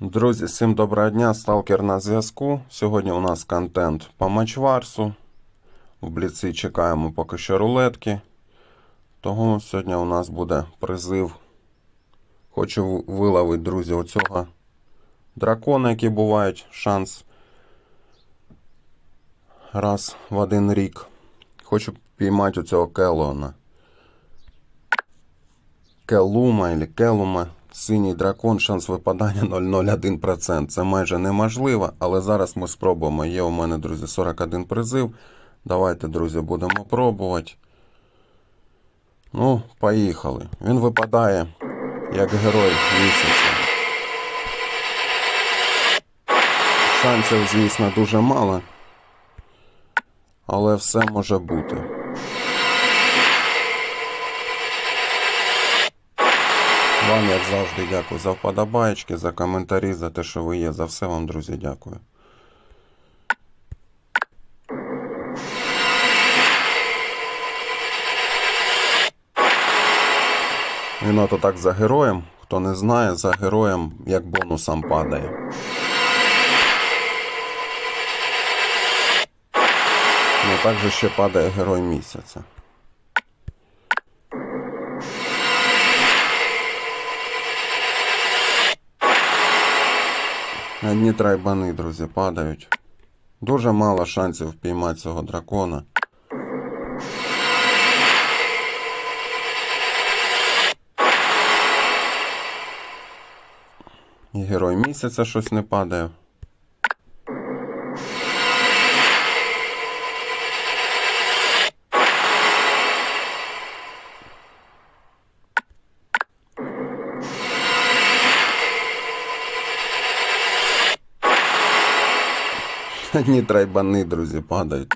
Друзі, всім доброго дня, сталкер на зв'язку. Сьогодні у нас контент по матчварсу. В бліці чекаємо поки що рулетки. Того сьогодні у нас буде призив. Хочу виловити, друзі, оцього дракона, які бувають шанс раз в один рік. Хочу піймати оцього Келона. Келума или Келума. Синій дракон, шанс випадання 0,01%. Це майже неможливо, але зараз ми спробуємо. Є у мене, друзі, 41 призив. Давайте, друзі, будемо пробувати. Ну, поїхали. Він випадає як герой місяця. Шансів, звісно, дуже мало. Але все може бути. Вам, як завжди, дякую за вподобаєчки, за коментарі, за те, що ви є. За все вам, друзі, дякую. Він ото так за героєм. Хто не знає, за героєм як бонусом падає. Ну так же ще падає герой місяця. Одні трайбани, друзі, падають. Дуже мало шансів впіймати цього дракона. І герой місяця щось не падає. Одні трайбани, друзі, падають.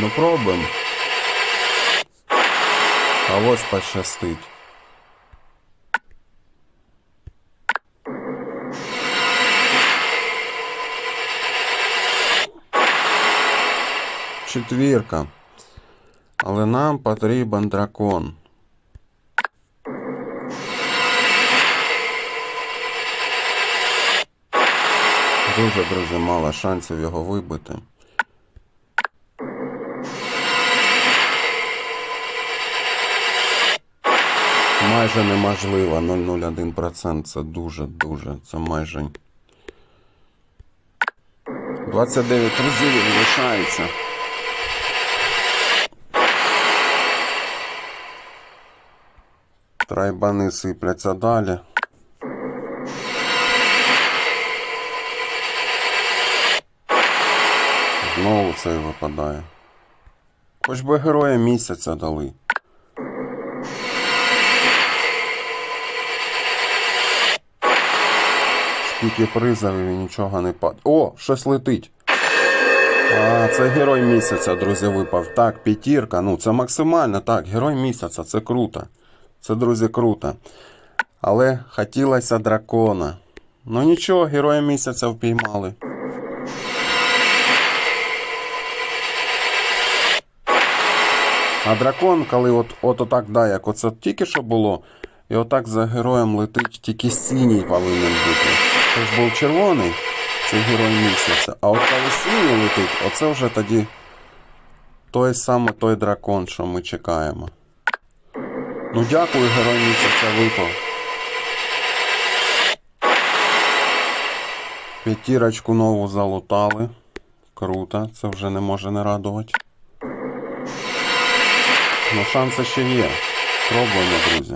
Ну пробуємо. А ось пощастить. Четвірка. Але нам потрібен дракон. Дуже, друзі, мало шансів його вибити. Майже неможливо. 0,01%. Це дуже-дуже. Це майже. 29 разів лишається. Трайбани сипляться далі. Знову цей випадає. Хоч би героя місяця дали. Скільки призовів і нічого не пад. О, щось летить. А, це герой місяця, друзі, випав. Так, п'ятірка. Ну, це максимально так. Герой місяця, це круто. Це, друзі, круто. Але хотілося дракона. Ну нічого, героя місяця впіймали. А дракон, коли от, от отак, да, як оце тільки що було, і отак за героєм летить, тільки синій повинен бути. Тож був червоний, це герой місяця. А от коли синій летить, оце вже тоді той саме той дракон, що ми чекаємо. Ну дякую, герой місяця випав. П'ятірочку нову залутали. Круто, це вже не може не радувати. Ну, шанси ще є. Пробуємо, друзі.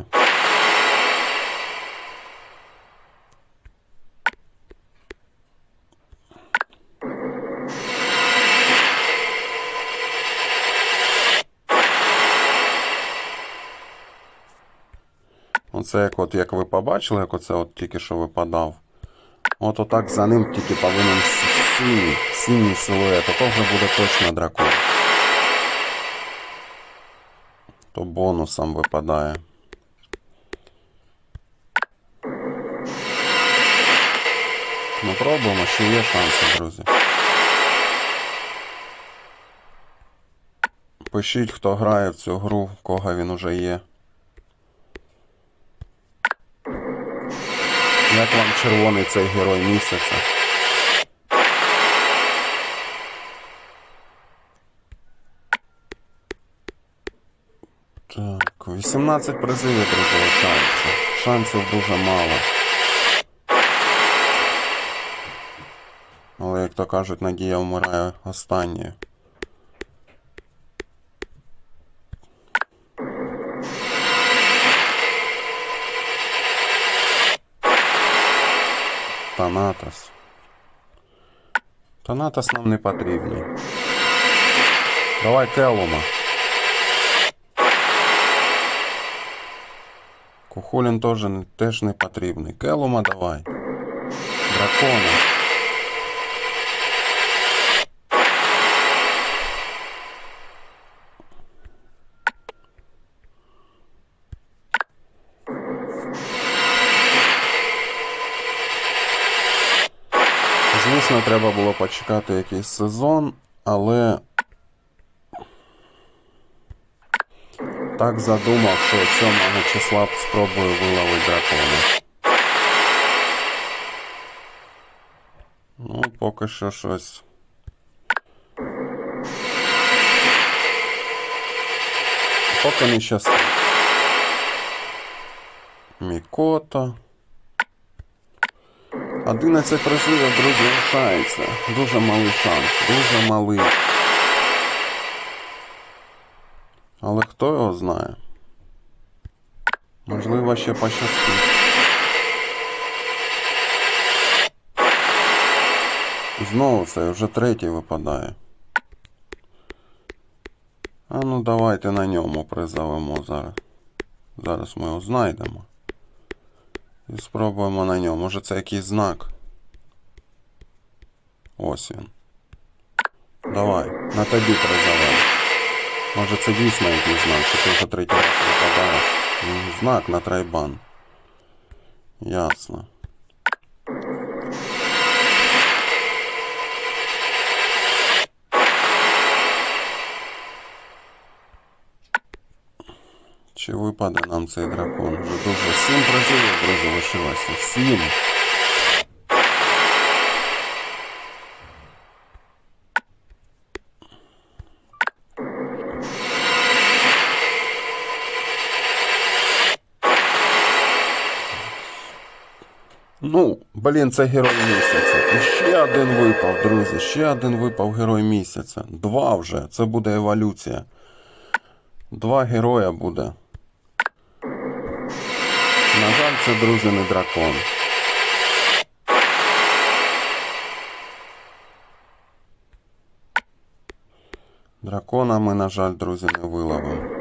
Оце як от як ви побачили, як оце от тільки що випадав. От отак за ним тільки повинен синій, синій силует, а то вже буде точно дракон. То бонусом випадає. Ну пробуємо, ще є шанси, друзі. Пишіть, хто грає в цю гру, в кого він уже є. Як вам червоний цей герой місяця? Так, 18 призивів, друзі, лишається. Шансів дуже мало. Але, як то кажуть, надія вмирає останньою. Танатос. Танатос нам не потрібний. Давай Келума. Кухулін теж, теж не потрібний. Келума давай. Дракона. Звісно, треба було почекати якийсь сезон, але так задумав, що 7 числа спробую виловити дракона. Ну, поки що щось. Поки не щастить. Мікото. 11 призивів, друзі, лишається. Дуже малий шанс. Дуже малий. Але хто його знає? Можливо, ще пощастить. Знову це вже третій випадає. А ну давайте на ньому призовемо зараз. Зараз ми його знайдемо. І спробуємо на ньому. Може це якийсь знак. Ось він. Давай, на тобі призовемо. Може це дійсно якийсь знак, що ти вже третій раз випадаєш. М, Знак на трайбан. Ясно. Чи випаде нам цей дракон? Вже дуже сім призивів, друзі, лишилося. Сім. Ну, блін, це герой місяця. І ще один випав, друзі. Ще один випав герой місяця. Два вже. Це буде еволюція. Два героя буде. На жаль, це, друзі, не дракон. Дракона ми, на жаль, друзі, не виловимо.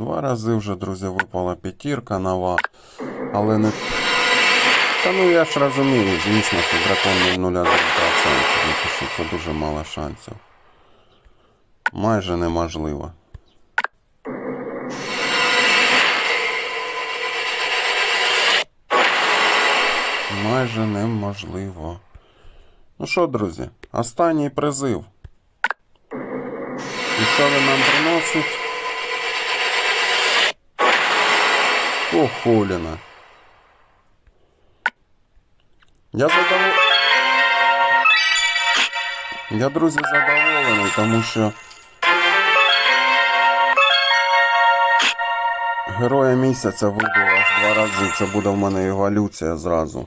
Два рази вже, друзі, випала п'ятірка нова, але не. Та ну я ж розумію, звісно, що дракон 0,01%, тому що це дуже мало шансів. Майже неможливо. Майже неможливо. Ну що, друзі, останній призив. І що він нам приносить? Охоліна. Я задоволений. Я, друзі, задоволений, тому що Героя місяця вибив аж два рази. Це буде в мене еволюція зразу.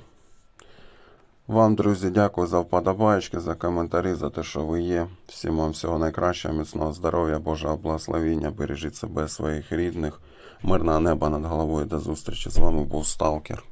Вам, друзі, дякую за вподобаєчки, за коментарі, за те, що ви є. Всім вам всього найкращого, міцного здоров'я, Божого благословіння. Бережіть себе, своїх рідних. Мирного неба над головою. До зустрічі. З вами був Сталкер.